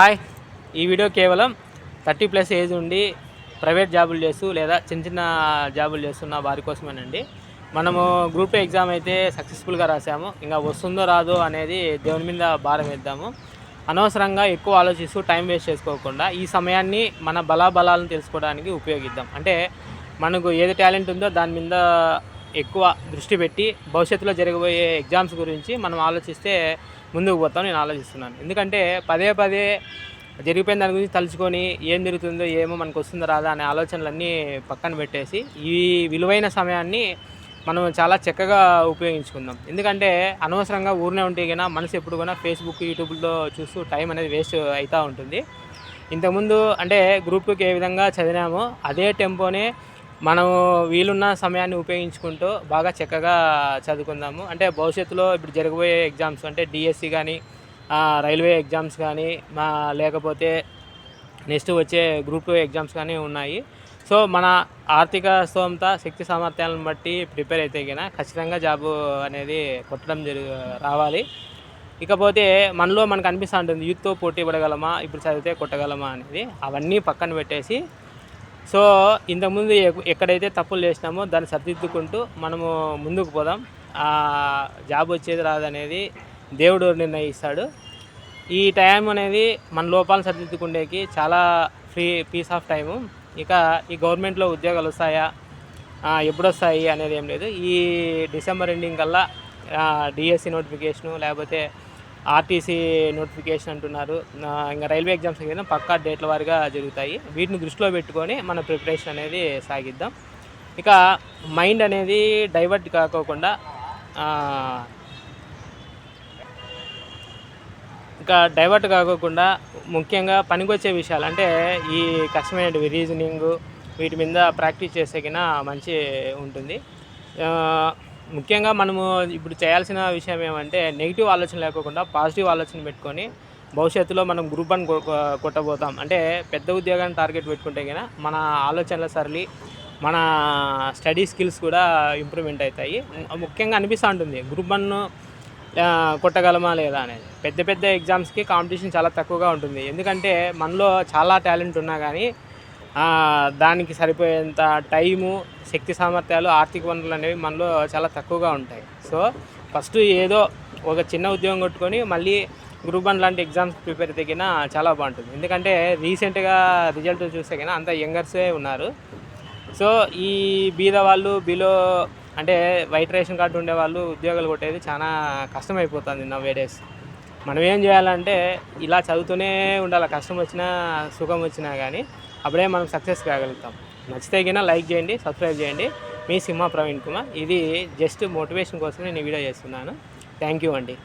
Hi. ఈ video కేవలం thirty plus age ఉండి ప్రైవేట్ జాబులు చేస్తూ లేదా చిన్న చిన్న జాబులు చేస్తున్న వారి కోసమేనండి. మనము గ్రూప్ ఎగ్జామ్ అయితే సక్సెస్ఫుల్గా రాసాము. ఇంకా వస్తుందో రాదో అనేది దేవుని మీద భారం వేద్దాము. అనవసరంగా ఎక్కువ ఆలోచిస్తూ టైం వేస్ట్ చేసుకోకుండా ఈ సమయాన్ని మన బలాబలాలను తెలుసుకోవడానికి ఉపయోగిద్దాం. అంటే మనకు ఏది టాలెంట్ ఉందో దాని మీద ఎక్కువ దృష్టి పెట్టి భవిష్యత్తులో జరగబోయే ఎగ్జామ్స్ గురించి మనం ఆలోచిస్తే ముందుకు పోతాం నేను ఆలోచిస్తున్నాను. ఎందుకంటే పదే పదే జరిగిపోయిన దాని గురించి తలుచుకొని ఏం జరుగుతుందో ఏమో మనకు వస్తుందో రాదా అనే ఆలోచనలన్నీ పక్కన పెట్టేసి ఈ విలువైన సమయాన్ని మనం చాలా చక్కగా ఉపయోగించుకుందాం. ఎందుకంటే అనవసరంగా ఊరినే ఉంటే కన్నా మనసు ఎప్పుడు కూడా ఫేస్బుక్ యూట్యూబ్లో చూస్తూ టైం అనేది వేస్ట్ అవుతూ ఉంటుంది. ఇంతకుముందు అంటే గ్రూప్ టూకి ఏ విధంగా చదివామో అదే టెంపోనే మనం వీలున్న సమయాన్ని ఉపయోగించుకుంటూ బాగా చక్కగా చదువుకుందాము. అంటే భవిష్యత్తులో ఇప్పుడు జరగబోయే ఎగ్జామ్స్ అంటే డిఎస్సి కానీ రైల్వే ఎగ్జామ్స్ కానీ మా లేకపోతే నెక్స్ట్ వచ్చే గ్రూప్ టూ ఎగ్జామ్స్ కానీ ఉన్నాయి. సో మన ఆర్థిక స్తోమత శక్తి సామర్థ్యాలను బట్టి ప్రిపేర్ అయితే కనుక ఖచ్చితంగా జాబు అనేది కొట్టడం జరుగు రావాలి. ఇకపోతే మనలో మనకు అనిపిస్తూ ఉంటుంది యూత్తో పోటీ పడగలమా? ఇప్పుడు చదివితే కొట్టగలమా? అనేది. అవన్నీ పక్కన పెట్టేసి సో ఇంతకుముందు ఎక్కడైతే తప్పులు చేసినామో దాన్ని సరిదిద్దుకుంటూ మనము ముందుకు పోదాం. ఆ జాబ్ వచ్చేది రాదనేది దేవుడు నిర్ణయిస్తాడు. ఈ టైం అనేది మన లోపాలను సరిదిద్దుకునేకి చాలా ఫ్రీ పీస్ ఆఫ్ టైము. ఇక ఈ గవర్నమెంట్లో ఉద్యోగాలు వస్తాయా? ఎప్పుడొస్తాయి ఎప్పుడు వస్తాయి అనేది ఏం లేదు. ఈ డిసెంబర్ ఎండింగ్ కల్లా డిఎస్సి నోటిఫికేషను లేకపోతే ఆర్టీసీ నోటిఫికేషన్ అంటున్నారు. ఇంకా రైల్వే ఎగ్జామ్స్ అయితే పక్కా డేట్ల వారిగా జరుగుతాయి. వీటిని దృష్టిలో పెట్టుకొని మన ప్రిపరేషన్ అనేది సాగిద్దాం. ఇక మైండ్ అనేది డైవర్ట్ కాకోకుండా ఇంకా డైవర్ట్ కాకోకుండా ముఖ్యంగా పనికొచ్చే విషయాలు అంటే ఈ కష్టమైన రీజనింగ్ వీటి మీద ప్రాక్టీస్ చేస్తే మంచి ఉంటుంది. ముఖ్యంగా మనము ఇప్పుడు చేయాల్సిన విషయం ఏమంటే నెగిటివ్ ఆలోచన లేకోకుండా పాజిటివ్ ఆలోచన పెట్టుకొని భవిష్యత్తులో మనం గ్రూప్ వన్ కొట్టబోతాం. అంటే పెద్ద ఉద్యోగాన్ని టార్గెట్ పెట్టుకుంటే కన్నా మన ఆలోచనల సరళి మన స్టడీ స్కిల్స్ కూడా ఇంప్రూవ్మెంట్ అవుతాయి. ముఖ్యంగా అనిపిస్తూ ఉంటుంది గ్రూప్ వన్ కొట్టగలమా లేదా అనేది. పెద్ద పెద్ద ఎగ్జామ్స్కి కాంపిటీషన్ చాలా తక్కువగా ఉంటుంది. ఎందుకంటే మనలో చాలా టాలెంట్ ఉన్నా కానీ దానికి సరిపోయేంత టైము శక్తి సామర్థ్యాలు ఆర్థిక వనరులు అనేవి మనలో చాలా తక్కువగా ఉంటాయి. సో ఫస్ట్ ఏదో ఒక చిన్న ఉద్యోగం కొట్టుకొని మళ్ళీ గ్రూప్ వన్ లాంటి ఎగ్జామ్స్ ప్రిపేర్ తగ్గినా చాలా బాగుంటుంది. ఎందుకంటే రీసెంట్గా రిజల్ట్ చూస్తే కన్నా అంత యంగర్సే ఉన్నారు. సో ఈ బీద వాళ్ళు బిలో అంటే వైట్ రేషన్ కార్డు ఉండే వాళ్ళు ఉద్యోగాలు కొట్టేది చాలా కష్టమైపోతుంది నా డేస్ మనం ఏం చేయాలంటే ఇలా చదువుతూనే ఉండాలి. కష్టం వచ్చినా సుఖం వచ్చినా కానీ అప్పుడే మనం సక్సెస్ కాగలుగుతాం. నచ్చితే కింద లైక్ చేయండి సబ్స్క్రైబ్ చేయండి. మీ సింహ ప్రవీణ్ కుమార్. ఇది జస్ట్ మోటివేషన్ కోసమే నేను వీడియో చేస్తున్నాను. థ్యాంక్ యూ అండి.